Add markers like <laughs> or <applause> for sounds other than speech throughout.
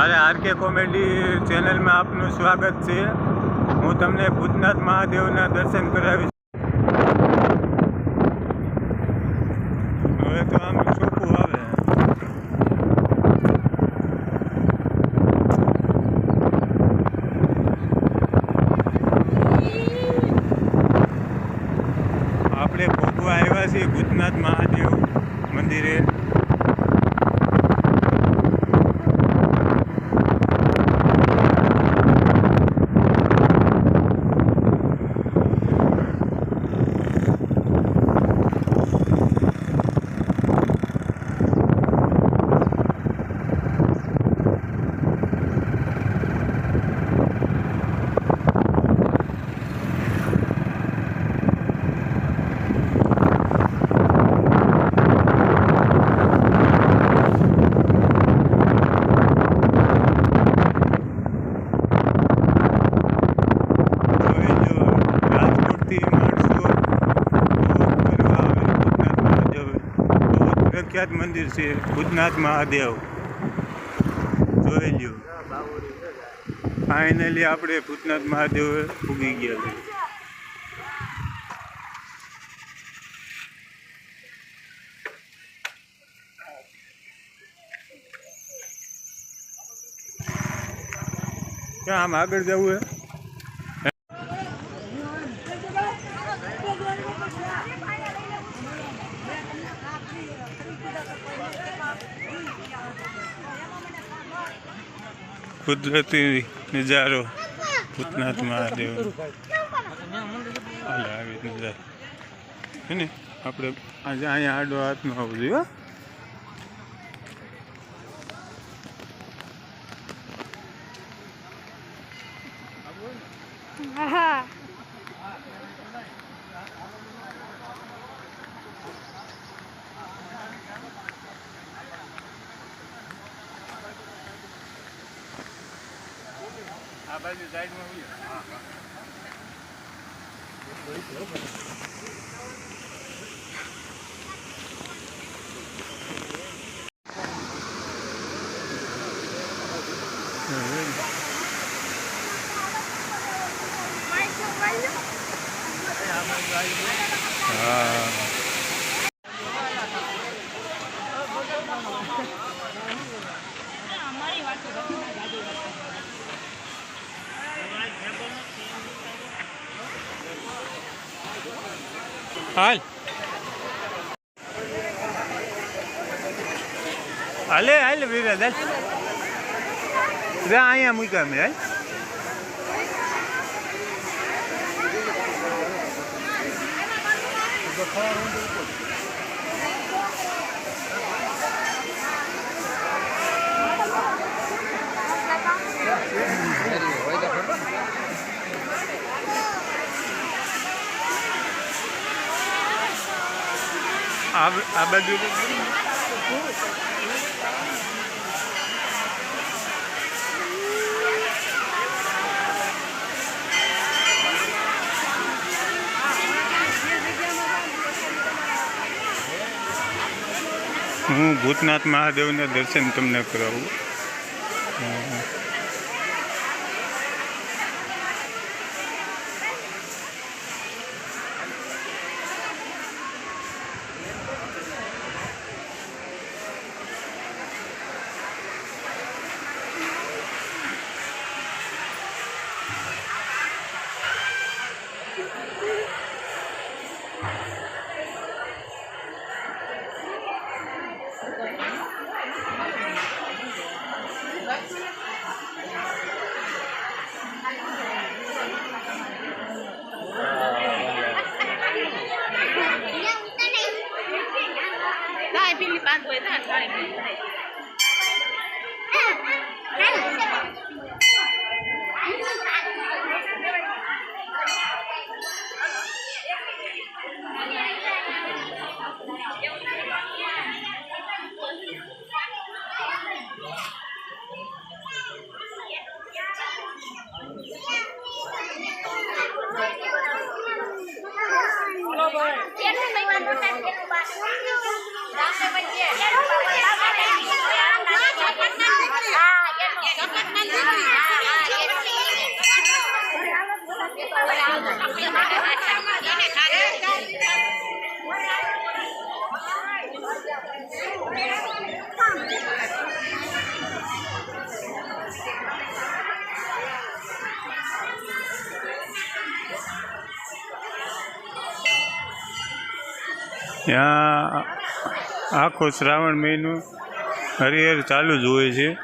મારે RK comedy ચેનલમાં આપનું સ્વાગત છે. હું તમને ભૂતનાથ મહાદેવના દર્શન કરાવીશ. હવે તો આમ ચોખ્ખું આવે. આપણે ભોગવા આવ્યા છીએ ભૂતનાથ મહાદેવ મંદિરે જોઈ લો રાજકોટથી માણસો બહુ ફરવા આવે ભૂતનાથ મહાદેવ બહુ પ્રખ્યાત મંદિર છે ભૂતનાથ મહાદેવ જોઈ લ્યો ફાઇનલી આપણે ભૂતનાથ મહાદેવ પૂગી ગયા છે. ક્યાં, આમ આગળ જવું હે? કુદરતી નજારો. ભૂતનાથ મહાદેવ. આવી નજારો ને? આપણે આજે અહીંયા આડો હાથમાં આવવું જોઈએ આ બાજુ સાઈડમાં ઊભી રહો. હા હાલ. હાલે હાલ વિરાજ હાલ. અહીંયા મૂક્યા મેં હાલ. આ આ બાજુ હું ભૂતનાથ મહાદેવના દર્શન તમને કરાવું. ત્યાં આખો શ્રાવણ મહિનો હરિહર ચાલુ જ હોય છે.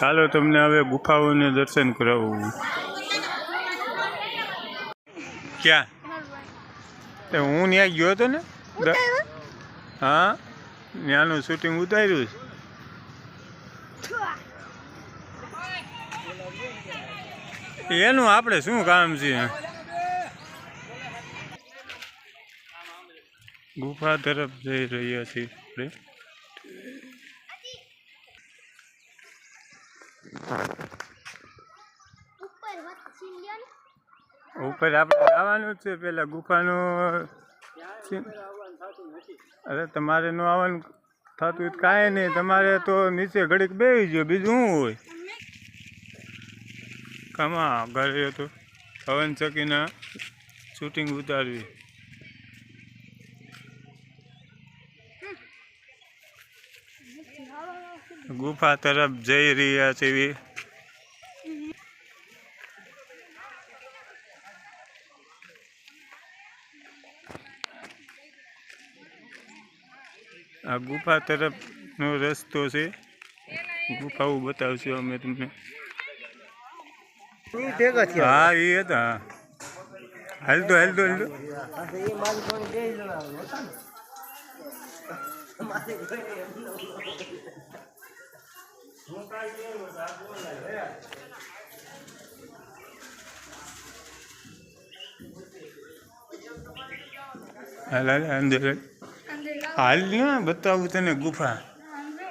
ચાલો તમને હવે ગુફાઓને દર્શન કરાવું. ક્યાં? હું ત્યાં ગયો હતો ને? હા? ત્યાંનું શૂટિંગ ઉતાર્યું છે. એનું આપણે શું કામ છે? ગુફા તરફ જઈ રહ્યા છીએ આપણે. ઉપર આપણે આવવાનું છે પેલા ગુફાનું અરે તમારે ન આવવાનું થતું કાંઈ નહીં તમારે તો નીચે ઘડીક બેસી ગયો બીજું શું હોય? કમા ઘરે તો પવન ચકીના શૂટિંગ ઉતારવી. ગુફા તરફ જઈ રહ્યા છે આ ગુફા તરફનો રસ્તો છે. ગુફાઓ બતાવશું અમે તમને. હા એ હતા. હાલતો હાલતો હાલતો. હાલ હાલ અંદર હાલ. અંદર લાવ. હાલ ને બતાવું તને ગુફા. અંદર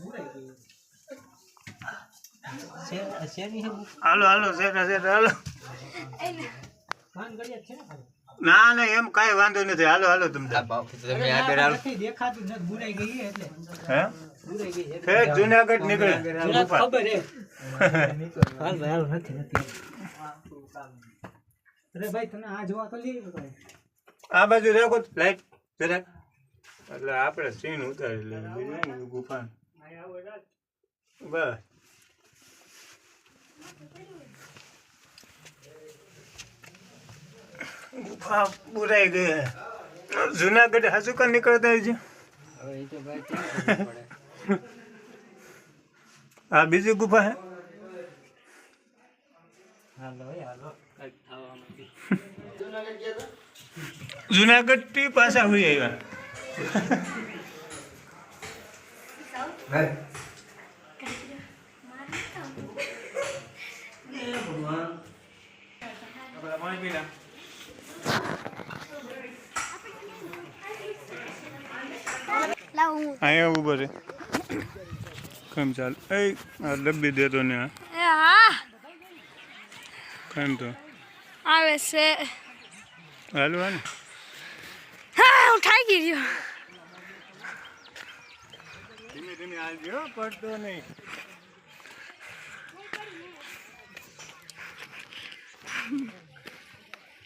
<laughs> <laughs> <laughs> હાલો હાલો શેઠા શેઠા હાલો. ના ના એમ કાંઈ વાંધો નથી. હાલો હાલો તમને. દેખાતું નથી. બુરાઈ ગઈ એટલે. હે? ફેર જુનાગઢ નીકળે. ખબર હે. હાલ ભાઈ હાલ નથી નથી. અરે ભાઈ તમે આ જોવા તો લઈ આ બાજુ રાખો લાઈટ જરાક. એટલે આપણે સીન ઉતારી લઈએ. ગુફા બસ. ગુફા પુરાઈ ગઈ જુનાગઢ હાસુ કાં નીકળતા છે? આ બીજી ગુફા હે? હાલો ભાઈ હાલો. કંઈક થવામાં જુનાગઢથી પાછા હોઈ આવ્યા. લાવ હું. અહીંયા ઊભો રે કેમ ચાલ? એ આ ડબ્બી દેતો ને એ હા. કેમ તો? આવે છે. હાલવા ને હા હું ગયો. ધીમે ધીમે હાલજો પડતો નહીં.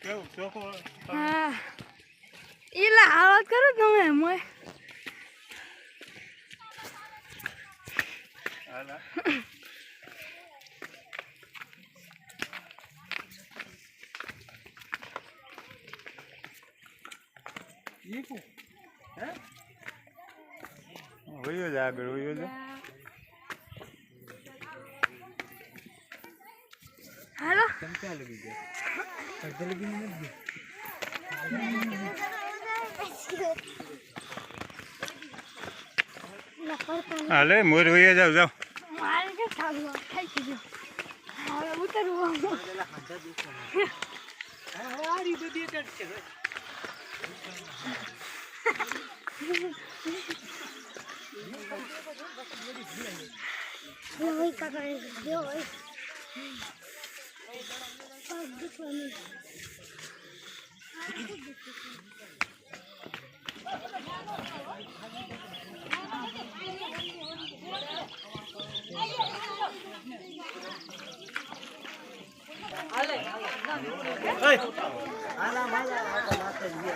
કેવું ચોખ્ખો? હા. એલા આવા કરો તમે મોય હાલા. વયો જ આગળ વયો જ હાલો ચમચા લગી ગયા અડધે લગી હાલે મોર વયો જાવ જાવ. કે થાકવા થાકી ગયો હવે ઉતરવું હારી તો જ છે હોય કાકા ગયો હોય પગ દુખવાનું Hey. Ala mala ala tenye.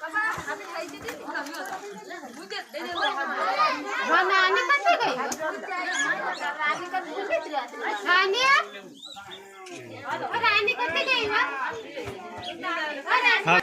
Baba, abi haydi de tutamıyor. Bu de dene var. Bana anne kaçta gay? Anne kaçta gay? Anne? Anne kaçta gay? Anne.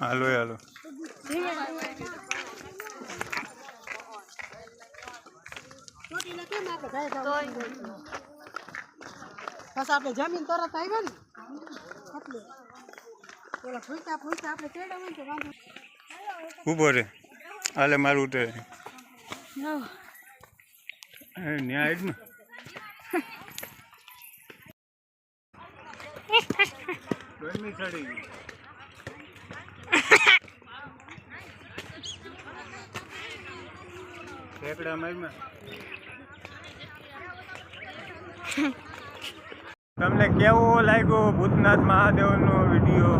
હાલો હાલો. બસ આપણે જમીન તરત આવ્યો ને. એટલે. પેલા ફૂલતા ફૂલતા આપણે ચડાવવાનું તો વાંધો ઊભો રે. હાલે મારું ઉતરે. ન્યાય જ ને. <laughs> ગરમી ચડી ગઈ. ઠેકડા <laughs> તમને કેવો લાગ્યો ભૂતનાથ મહાદેવનો વીડિયો?